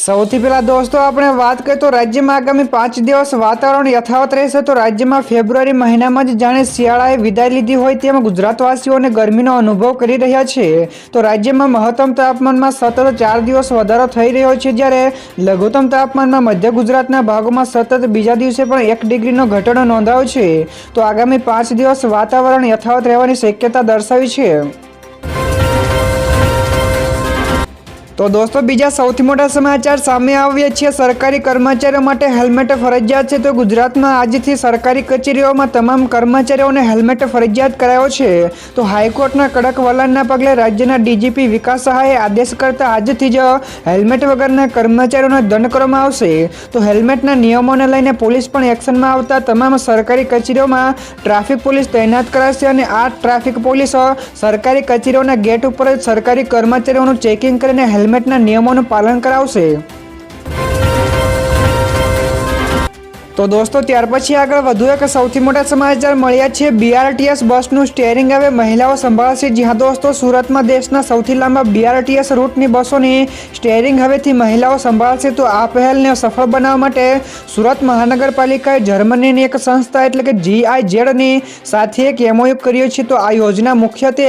સૌથી પહેલા દોસ્તો, આપણે વાત કરીએ તો રાજ્યમાં આગામી પાંચ દિવસ વાતાવરણ યથાવત રહેશે. તો રાજ્યમાં ફેબ્રુઆરી મહિનામાં જ જાણે શિયાળાએ વિદાય લીધી હોય તેમ ગુજરાતવાસીઓને ગરમીનો અનુભવ કરી રહ્યા છે. તો રાજ્યમાં મહત્તમ તાપમાનમાં સતત ચાર દિવસ વધારો થઈ રહ્યો છે જ્યારે લઘુત્તમ તાપમાનમાં મધ્ય ગુજરાતના ભાગોમાં સતત બીજા દિવસે પણ એક ડિગ્રીનો ઘટાડો નોંધાયો છે. તો આગામી પાંચ દિવસ વાતાવરણ યથાવત રહેવાની શક્યતા દર્શાવી છે. તો દોસ્તો, બીજા સૌથી મોટા સમાચાર સામે આવ્યા છે. સરકારી કર્મચારીઓ માટે હેલ્મેટ ફરજિયાત છે. તો ગુજરાતમાં આજથી સરકારી કચેરીઓમાં તમામ કર્મચારીઓને હેલ્મેટ ફરજિયાત કરાયો છે. તો હાઈકોર્ટના કડક વલણના પગલે રાજ્યના ડીજીપી વિકાસ સહાયે આદેશ કરતા આજથી જ હેલ્મેટ વગરના કર્મચારીઓને દંડ કરવામાં આવશે. તો હેલ્મેટના નિયમોને લઈને પોલીસ પણ એક્શનમાં આવતા તમામ સરકારી કચેરીઓમાં ટ્રાફિક પોલીસ તૈનાત કરાશે અને આ ટ્રાફિક પોલીસ સરકારી કચેરીઓના ગેટ ઉપર જ સરકારી કર્મચારીઓનું ચેકિંગ કરીને હેલ્મેટના નિયમોનું પાલન કરાવશે. તો દોસ્તો, ત્યાર પછી આગળ વધુ એક સૌથી મોટા સમાચાર મળ્યા છે. બીઆરટીએસ બસનું સ્ટેરિંગ હવે મહિલાઓ સંભાળશે. જ્યાં દોસ્તો, સુરતમાં દેશના સૌથી લાંબા બીઆરટીએસ રૂટની બસોની સ્ટેરિંગ હવેથી મહિલાઓ સંભાળશે. તો આ પહેલને સફળ બનાવવા માટે સુરત મહાનગરપાલિકાએ જર્મનીની એક સંસ્થા એટલે કે જીઆઈઝેડની સાથે એક એમઓયુ કર્યો છે. તો આ યોજના મુખ્યત્વે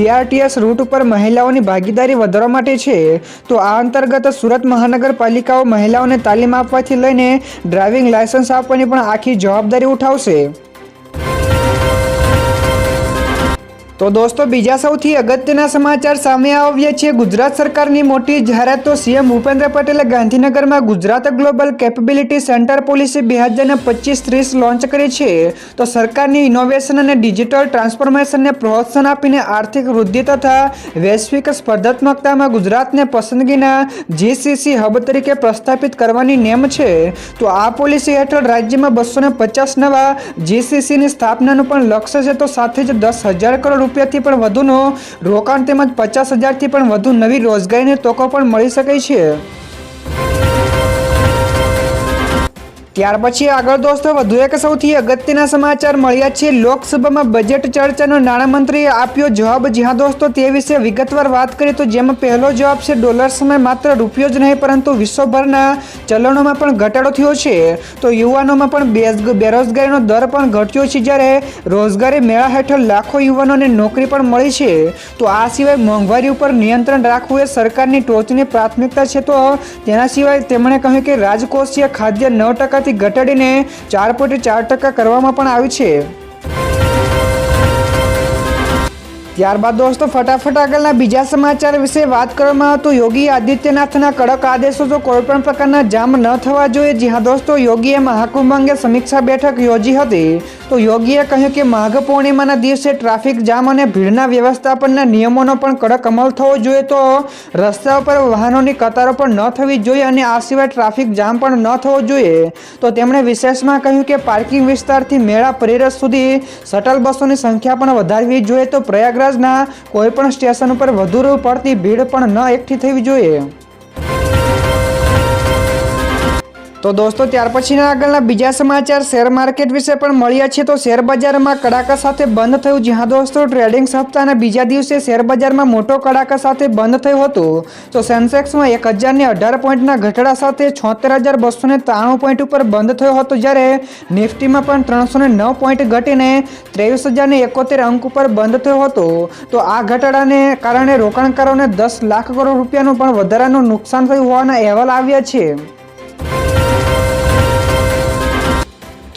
બીઆરટીએસ રૂટ ઉપર મહિલાઓની ભાગીદારી વધારવા માટે છે. તો આ અંતર્ગત સુરત મહાનગરપાલિકાઓ મહિલાઓને તાલીમ આપવાથી લઈને ડ્રાઇવિંગ લાયસન્સ આપવાની પણ આખી જવાબદારી ઉઠાવશે. તો દોસ્તો, બીજા સૌથી અગત્યના સમાચાર સામે આવ્યા છે. ગુજરાત સરકારની મોટી જાહેરાત તો સીએમ ભૂપેન્દ્ર પટેલે ગાંધીનગરમાં Gujarat global capability centre policy બે હજારને પચીસ ત્રીસ લોન્ચ કરી છે. તો સરકારની ઇનોવેશન અને ડિજિટલ ટ્રાન્સફોર્મેશનને પ્રોત્સાહન આપીને આર્થિક વૃદ્ધિ તથા વૈશ્વિક સ્પર્ધાત્મકતામાં ગુજરાતને પસંદગીના જીસીસી હબ તરીકે પ્રસ્થાપિત કરવાની નેમ છે. તો આ પોલિસી હેઠળ રાજ્યમાં બસો પચાસ નવા જીસીસીની સ્થાપનાનું પણ લક્ષ્ય છે. તો સાથે જ દસ હજાર કરોડ રૂપિયાથી પણ વધુનું રોકાણ તેમજ પચાસ હજારથી પણ વધુ નવી રોજગારીની તકો પણ મળી શકે છે. ત્યાર પછી આગળ દોસ્તો, વધુ એક સૌથી અગત્યના સમાચાર મળ્યા છે. લોકસભામાં બજેટ ચર્ચાનો નાણામંત્રીએ આપ્યો જવાબ. જ્યાં દોસ્તો, તે વિશે વિગતવાર વાત કરીએ તો જેમાં પહેલો જવાબ છે ડોલર્સમાં માત્ર રૂપિયો જ નહીં, પરંતુ વિશ્વભરના ચલણોમાં પણ ઘટાડો થયો છે. તો યુવાનોમાં પણ બેરોજગારીનો દર પણ ઘટ્યો છે જ્યારે રોજગારી મેળા હેઠળ લાખો યુવાનોને નોકરી પણ મળી છે. તો આ સિવાય મોંઘવારી ઉપર નિયંત્રણ રાખવું એ સરકારની ટોચની પ્રાથમિકતા છે. તો તેના સિવાય તેમણે કહ્યું કે રાજકોષીય ખાદ્ય નવ ટકાથી ઘટાડીને ચાર પોઈન્ટ ચાર ટકા કરવામાં પણ આવી છે. ત્યારબાદ દોસ્તો, ફટાફટ આગળના બીજા સમાચાર વિશે વાત કરવામાં તો યોગી આદિત્યનાથના કડક આદેશો તો કોઈપણ પ્રકારના જામ ન થવા જોઈએ જ્યાં દોસ્તો, યોગીએ મહાકુંભ અંગે સમીક્ષા બેઠક યોજી હતી. તો યોગીએ કહ્યું કે માઘ પૂર્ણિમાના દિવસે ટ્રાફિક જામ અને ભીડના વ્યવસ્થાપનના નિયમોનો પણ કડક અમલ થવો જોઈએ. તો રસ્તા ઉપર વાહનોની કતારો પણ ન થવી જોઈએ અને આ સિવાય ટ્રાફિક જામ પણ ન થવો જોઈએ. તો તેમણે વિશેષમાં કહ્યું કે પાર્કિંગ વિસ્તારથી મેળા પરિરસ સુધી શટલ બસોની સંખ્યા પણ વધારવી જોઈએ. તો પ્રયાગરાજના કોઈપણ સ્ટેશન ઉપર વધુ પડતી ભીડ પણ ન એકઠી થવી જોઈએ. તો દોસ્તો, ત્યાર પછીના આગળના બીજા સમાચાર. શેર માર્કેટ વિશે પણ મળ્યા છે. તો શેર બજારમાં કડાકા સાથે બંધ થયું. જ્યાં દોસ્તો, ટ્રેડિંગ સપ્તાહના બીજા દિવસે શેર બજારમાં મોટો કડાકા સાથે બંધ થયું હતું. તો સેન્સેક્સમાં એક હજારને અઢાર પોઈન્ટના ઘટાડા સાથે છોતેર હજાર બસો ત્રાણું પોઈન્ટ ઉપર બંધ થયો હતો. જ્યારે નિફ્ટીમાં પણ ત્રણસો નવ પોઈન્ટ ઘટીને ત્રેવીસ હજારને એકોતેર અંક ઉપર બંધ થયો હતો. તો આ ઘટાડાને કારણે રોકાણકારોને દસ લાખ કરોડ રૂપિયાનું પણ વધારાનું નુકસાન થયું હોવાના અહેવાલ આવ્યા છે.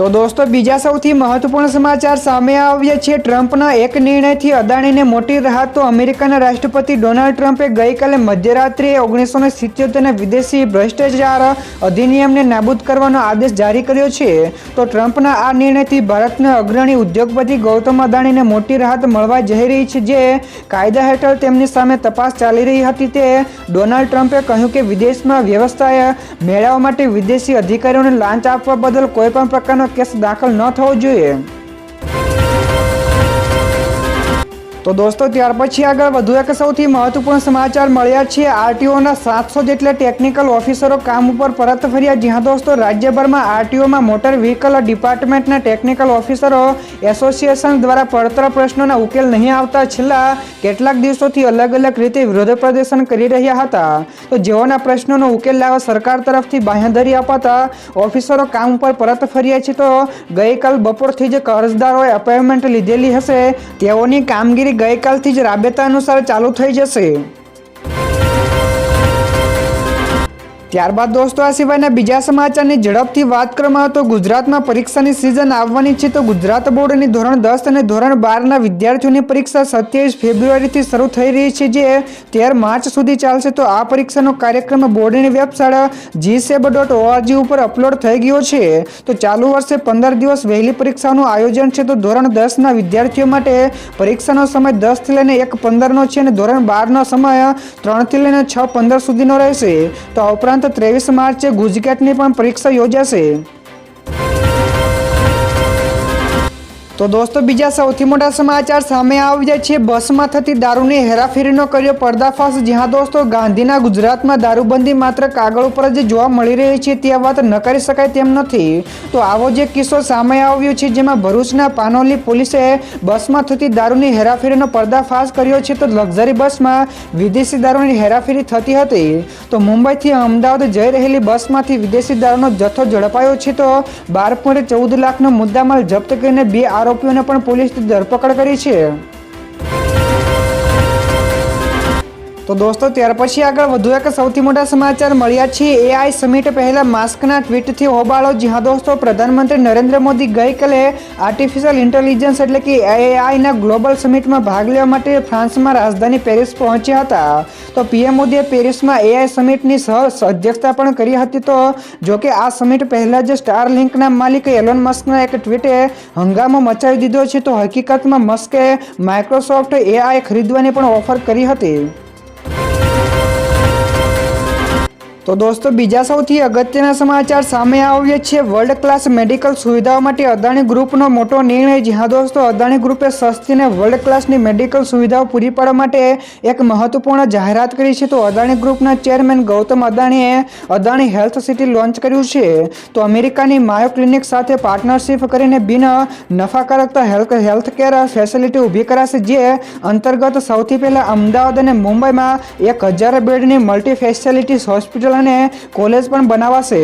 તો દોસ્તો, બીજા સૌથી મહત્વપૂર્ણ સમાચાર સામે આવ્યા છે. ટ્રમ્પના એક નિર્ણયથી અદાણીને મોટી રાહત. તો અમેરિકાના રાષ્ટ્રપતિ ડોનાલ્ડ ટ્રમ્પે ગઈકાલે મધ્યરાત્રિએ ઓગણીસો ને સિત્યોતેરના વિદેશી ભ્રષ્ટાચાર અધિનિયમને નાબૂદ કરવાનો આદેશ જારી કર્યો છે. તો ટ્રમ્પના આ નિર્ણયથી ભારતના અગ્રણી ઉદ્યોગપતિ ગૌતમ અદાણીને મોટી રાહત મળવા જઈ રહી છે. જે કાયદા હેઠળ તેમની સામે તપાસ ચાલી રહી હતી તે ડોનાલ્ડ ટ્રમ્પે કહ્યું કે વિદેશમાં વ્યવસ્થા મેળવવા માટે વિદેશી અધિકારીઓને લાંચ આપવા બદલ કોઈપણ પ્રકારનો કેસ દાખલ ન થવો જોઈએ. તો દોસ્તો, ત્યાર પછી આગળ વધુ એક સૌથી મહત્વપૂર્ણ સમાચાર મળ્યા છે. આરટીઓના સાતસો જેટલા ટેકનિકલ ઓફિસરો કામ ઉપર પરત ફર્યા. જ્યાં દોસ્તો, રાજ્યભરમાં આરટીઓમાં મોટર વ્હીકલ ડિપાર્ટમેન્ટના ટેકનિકલ ઓફિસરો એસોસિએશન દ્વારા પડતર પ્રશ્નોના ઉકેલ નહીં આવતા છેલ્લા કેટલાક દિવસોથી અલગ અલગ રીતે વિરોધ પ્રદર્શન કરી રહ્યા હતા. તો જેઓના પ્રશ્નોનો ઉકેલ લાવવા સરકાર તરફથી બાંહેધરી અપાતા ઓફિસરો કામ ઉપર પરત ફર્યા છે તો ગઈકાલ બપોરથી જે અરજદારોએ અપોઇન્ટમેન્ટ લીધેલી હશે. તેઓની કામગીરી ગઈકાલથી જ રાબેતા અનુસાર ચાલુ થઈ જશે. ત્યારબાદ દોસ્તો, આ સિવાયના બીજા સમાચારની ઝડપથી વાત કરવામાં આવે તો ગુજરાતમાં પરીક્ષાની સિઝન આવવાની છે. તો ગુજરાત બોર્ડની ધોરણ દસ અને ધોરણ બારના વિદ્યાર્થીઓની પરીક્ષા સત્યાવીસ ફેબ્રુઆરીથી શરૂ થઈ રહી છે જે તેર માર્ચ સુધી ચાલશે. તો આ પરીક્ષાનો કાર્યક્રમ બોર્ડની વેબસાઇટ જીસેબ ડોટ ઓઆરજી ઉપર અપલોડ થઈ ગયો છે. તો ચાલુ વર્ષે પંદર દિવસ વહેલી પરીક્ષાનું આયોજન છે. તો ધોરણ દસના વિદ્યાર્થીઓ માટે પરીક્ષાનો સમય દસથી લઈને એક પંદરનો છે અને ધોરણ બારનો સમય ત્રણથી લઈને છ પંદર સુધીનો રહેશે. તો આ ઉપરાંત ત્રેવીસ માર્ચે ગુજકેટની પણ પરીક્ષા યોજાશે. તો દોસ્તો, બીજા સૌથી મોટા સમાચાર સામે આવી જાય છે. બસમાં થતી દારૂની હેરાફેરીનો કર્યો પર્દાફાશ, જ્યાં દોસ્તો ગાંધીના ગુજરાતમાં દારૂબંધી માત્ર કાગળ ઉપર જ જોવા મળી રહી છે, તે વાત નકારી શકાય તેમ નથી. તો આવો જે કિસ્સો સામે આવ્યો છે, જેમાં ભરૂચના પાનોલી પોલીસે બસમાં થતી દારૂની હેરાફેરીનો પર્દાફાશ કર્યો છે, તો લક્ઝરી બસમાં વિદેશી દારૂની હેરાફેરી થતી હતી. તો મુંબઈથી અમદાવાદ જઈ રહેલી બસમાંથી વિદેશી દારૂનો જથ્થો ઝડપાયો છે, તો બાર પોઈન્ટ ચૌદ લાખનો મુદ્દામાલ જપ્ત કરીને બે આરોપીઓને પણ પોલીસની ધરપકડ કરી છે. તો દોસ્તો, ત્યાર પછી આગળ વધુ એક સૌથી મોટા સમાચાર મળ્યા છે. એઆઈ સમિટ પહેલા માસ્કના ટ્વીટથી હોબાળો. જ્યાં દોસ્તો, પ્રધાનમંત્રી નરેન્દ્ર મોદી ગઈકાલે આર્ટિફિશિયલ ઇન્ટેલિજન્સ એટલે કે એઆઈના ગ્લોબલ સમિટમાં ભાગ લેવા માટે ફ્રાન્સમાં રાજધાની પેરિસ પહોંચ્યા હતા. તો પીએમ મોદીએ પેરિસમાં એઆઈ સમિટની સહ અધ્યક્ષતા પણ કરી હતી. તો જોકે આ સમિટ પહેલાં જ સ્ટાર લિંકના માલિક એલોન મસ્કના એક ટ્વીટે હંગામો મચાવી દીધો છે. તો હકીકતમાં મસ્કે માઇક્રોસોફ્ટ એઆઈ ખરીદવાની પણ ઓફર કરી હતી. તો દોસ્તો, બીજા સૌથી અગત્યના સમાચાર સામે આવ્યા છે. વર્લ્ડ ક્લાસ મેડિકલ સુવિધાઓ માટે અદાણી ગ્રુપનો મોટો નિર્ણય જ્યાં દોસ્તો, અદાણી ગ્રુપે સસ્તીને વર્લ્ડ ક્લાસની મેડિકલ સુવિધાઓ પૂરી પાડવા માટે એક મહત્વપૂર્ણ જાહેરાત કરી છે. તો અદાણી ગ્રુપના ચેરમેન ગૌતમ અદાણીએ અદાણી હેલ્થ સિટી લોન્ચ કર્યું છે. તો અમેરિકાની માયો ક્લિનિક સાથે પાર્ટનરશિપ કરીને બિન નફાકારકતા હેલ્થ હેલ્થ કેર ફેસિલિટી ઊભી કરાશે, જે અંતર્ગત સૌથી પહેલાં અમદાવાદ અને મુંબઈમાં એક હજાર બેડની મલ્ટી ફેસિલિટીઝ હોસ્પિટલ અને કોલેજ પણ બનાવાશે.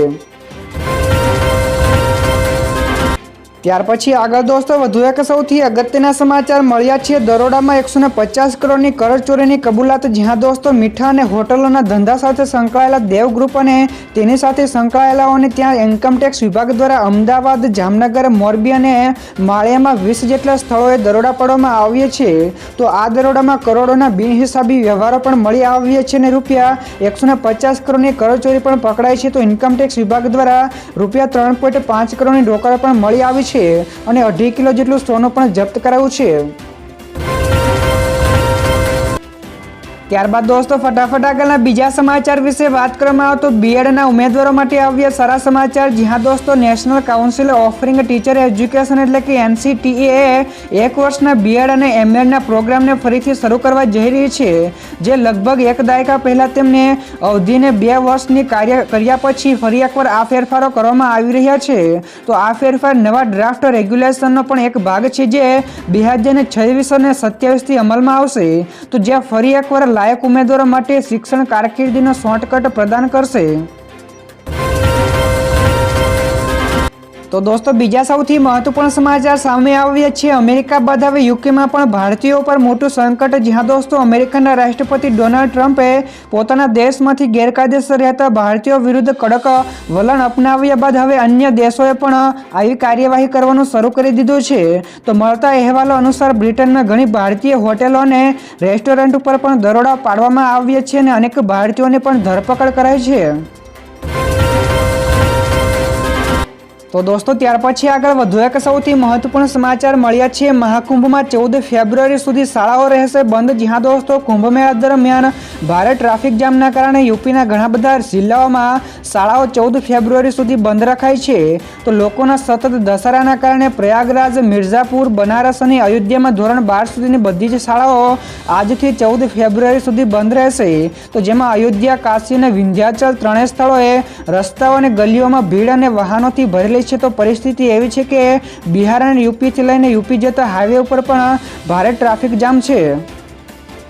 ત્યાર પછી આગળ દોસ્તો, વધુ એક સૌથી અગત્યના સમાચાર મળ્યા છે. દરોડામાં એકસો ને પચાસ કરોડની કરચોરીની કબૂલાત, જ્યાં દોસ્તો મીઠા અને હોટલોના ધંધા સાથે સંકળાયેલા દેવ ગ્રુપ અને તેની સાથે સંકળાયેલાઓને ત્યાં ઇન્કમટેક્સ વિભાગ દ્વારા અમદાવાદ, જામનગર, મોરબી અને માળિયામાં વીસ જેટલા સ્થળોએ દરોડા પાડવામાં આવ્યા છે. તો આ દરોડામાં કરોડોના બિનહિસાબી વ્યવહારો પણ મળી આવ્યા છે અને રૂપિયા એકસો ને પચાસ કરોડની કરચોરી પણ પકડાઈ છે. તો ઇન્કમટેક્સ વિભાગ દ્વારા રૂપિયા ત્રણ પોઈન્ટ પાંચ કરોડની રોકડ પણ મળી આવી છે. અને અઢી કિલો જેટલું સોનું પણ જપ્ત કરાયું છે. ત્યારબાદ દોસ્તો, ફટાફટ આગળના બીજા સમાચાર વિશે વાત કરવામાં આવે તો બીએડના ઉમેદવારો માટે આવ્યા સારા સમાચાર. જ્યાં દોસ્તો national council offering teacher education એટલે કે એનસીટીએ એક વર્ષના બીએડ અને એમએડના પ્રોગ્રામને ફરીથી શરૂ કરવા જઈ રહી છે. જે લગભગ એક દાયકા પહેલાં તેમને અવધિને બે વર્ષની કાર્ય કર્યા પછી ફરી એકવાર આ ફેરફારો કરવામાં આવી રહ્યા છે. તો આ ફેરફાર નવા ડ્રાફ્ટ રેગ્યુલેશનનો પણ એક ભાગ છે જે બે હજાર છવ્વીસ અને સત્યાવીસથી અમલમાં આવશે. તો જ્યાં ફરી એકવાર લાયક ઉમેદવારો માટે શિક્ષણ કારકિર્દીનો શોર્ટકટ પ્રદાન કરશે. તો દોસ્તો, બીજા સૌથી મહત્વપૂર્ણ સમાચાર સામે આવ્યા છે. અમેરિકા બાદ હવે યુકેમાં પણ ભારતીયો પર મોટું સંકટ. જ્યાં દોસ્તો, અમેરિકાના રાષ્ટ્રપતિ ડોનાલ્ડ ટ્રમ્પે પોતાના દેશમાંથી ગેરકાયદેસર રહેતા ભારતીયો વિરુદ્ધ કડક વલણ અપનાવ્યા બાદ હવે અન્ય દેશોએ પણ આવી કાર્યવાહી કરવાનું શરૂ કરી દીધું છે. તો મળતા અહેવાલો અનુસાર બ્રિટનમાં ઘણી ભારતીય હોટેલો અને રેસ્ટોરન્ટ ઉપર પણ દરોડા પાડવામાં આવ્યા છે અને અનેક ભારતીયોને પણ ધરપકડ કરાઈ છે. તો દોસ્તો, ત્યાર પછી આગળ વધુ એક સૌથી મહત્વપૂર્ણ સમાચાર મળ્યા છે. મહાકુંભમાં ચૌદ ફેબ્રુઆરી સુધી શાળાઓ રહેશે બંધ, જ્યાં દોસ્તો કુંભ મેળા દરમિયાન ભારે ટ્રાફિક જામના કારણે યુપીના ઘણા બધા જિલ્લાઓમાં શાળાઓ ચૌદ ફેબ્રુઆરી સુધી બંધ રખાય છે. તો લોકોના સતત દશેરાના કારણે પ્રયાગરાજ, મિર્ઝાપુર, બનારસ અને અયોધ્યામાં ધોરણ બાર સુધીની બધી જ શાળાઓ આજથી ચૌદ ફેબ્રુઆરી સુધી બંધ રહેશે. તો જેમાં અયોધ્યા, કાશી અને વિંધ્યાચલ ત્રણેય સ્થળોએ રસ્તાઓ અને ગલીઓમાં ભીડ અને વાહનોથી ભરેલી છે. તો પરિસ્થિતિ એવી છે કે બિહાર અને યુપીથી લઈને યુપી જતા હાઈવે ઉપર પણ ભારે ટ્રાફિક જામ છે.